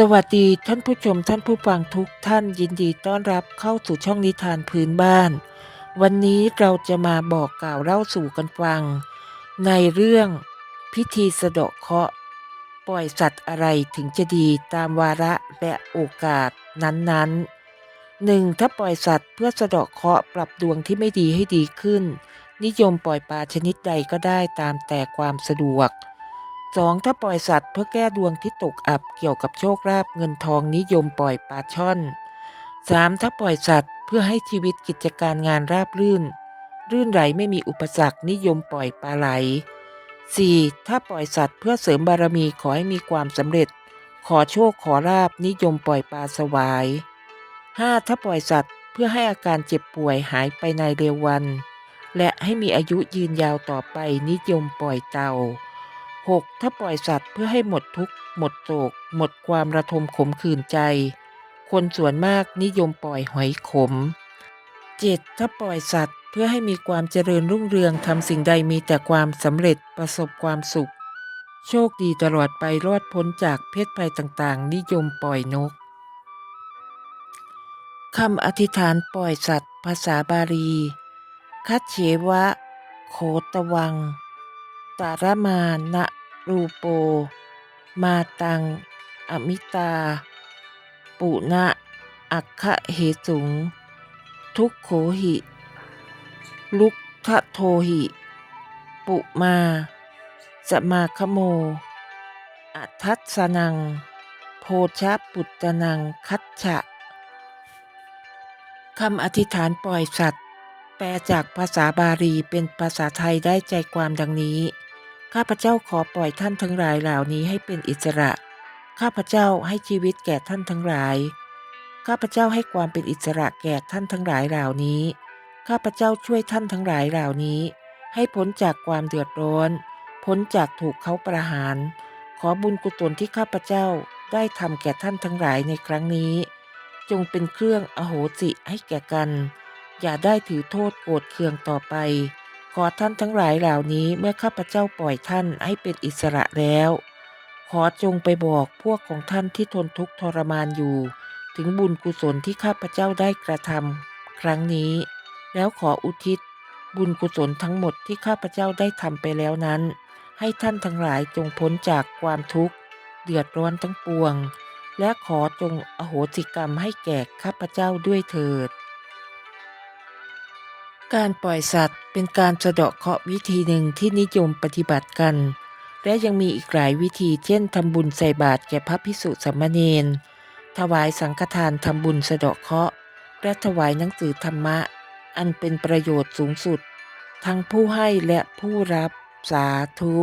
สวัสดีท่านผู้ชมท่านผู้ฟังทุกท่านยินดีต้อนรับเข้าสู่ช่องนิทานพื้นบ้าน วันนี้เราจะมาบอกกล่าวเล่าสู่กันฟัง ในเรื่องพิธีสะเดาะเคราะห์ปล่อยสัตว์อะไรถึงจะดีตามวาระและโอกาสนั้นๆหนึ่งถ้าปล่อยสัตว์เพื่อสะเดาะเคราะห์ปรับดวงที่ไม่ดีให้ดีขึ้น นิยมปล่อยปลาชนิดใดก็ได้ตามแต่ความสะดวก 2. ถ้าปล่อยสัตว์เพื่อแก้ดวงที่ตกอับเกี่ยวกับโชคลาภเงินทองนิยมปล่อยปลาช่อน 3. ถ้าปล่อยสัตว์เพื่อให้ชีวิตกิจการงานราบรื่น รื่นไหลไม่มีอุปสรรคนิยมปล่อยปลาไหล 4. ถ้าปล่อยสัตว์เพื่อเสริมบารมีขอให้มีความสำเร็จ ขอโชคขอลาบนิยมปล่อยปลาสวาย 5. ถ้าปล่อยสัตว์เพื่อให้อาการเจ็บป่วยหายไปในเร็ววัน และให้มีอายุยืนยาวต่อไปนิยมปล่อยเต่า 6. ถ้าปล่อยสัตว์เพื่อให้หมดทุกข์ หมดโศก หมดความระทมขมขื่นใจ คนส่วนมากนิยมปล่อยหอยขม 7. ถ้าปล่อยสัตว์เพื่อให้มีความเจริญรุ่งเรืองทำสิ่งใดมีแต่ความสำเร็จประสบความสุข โชคดีตลอดไปรอดพ้นจากเพศภัยต่างๆ นิยมปล่อยนกคำอธิษฐานปล่อยสัตว์ ภาษาบาลี คัจเฉวะ โคตวัง ตารมานะรูโป มาตัง อมิตา ปุณะอัคคะเหสุง ทุกโขหิ ลุกทะโทหิ ปุมา สมาคโม อัทัสสนัง โพชะปุตตนังคัจฉะคำอธิษฐานปล่อยสัตว์ แปลจากภาษาบาลีเป็นภาษาไทยได้ใจความดังนี้ ข้าพเจ้าขอปล่อยท่านทั้งหลายเหล่านี้ให้เป็นอิสระ ข้าพเจ้าให้ชีวิตแก่ท่านทั้งหลาย ข้าพเจ้าให้ความเป็นอิสระแก่ท่านทั้งหลายเหล่านี้ ข้าพเจ้าช่วยท่านทั้งหลายเหล่านี้ ให้พ้นจากความเดือดร้อน พ้นจากถูกเขาประหาร ขอบุญกุศลที่ข้าพเจ้าได้ทำแก่ท่านทั้งหลายในครั้งนี้ จงเป็นเครื่องอโหสิให้แก่กัน อย่าได้ถือโทษโกรธเคืองต่อไป ขอท่านทั้งหลายเหล่านี้เมื่อข้าพเจ้าปล่อยท่านให้เป็นอิสระแล้ว ขอจงไปบอกพวกของท่านที่ทนทุกข์ทรมานอยู่ ถึงบุญกุศลที่ข้าพเจ้าได้กระทำครั้งนี้ แล้วขออุทิศ บุญกุศลทั้งหมดที่ข้าพเจ้าได้ทำไปแล้วนั้น ให้ท่านทั้งหลายจงพ้นจากความทุกข์ เดือดร้อนทั้งปวง และขอจงอโหสิกรรมให้แก่ข้าพเจ้าด้วยเถิด การปล่อยสัตว์เป็นการสะเดาะเคราะห์วิธีหนึ่งที่นิยมปฏิบัติกัน และยังมีอีกหลายวิธีเช่นทำบุญใส่บาตรแก่พระพิสุสามเณรถวายสังฆทานทำบุญสะเดาะเคราะห์และถวายหนังสือธรรมะ อันเป็นประโยชน์สูงสุด ทั้งผู้ให้และผู้รับสาธุ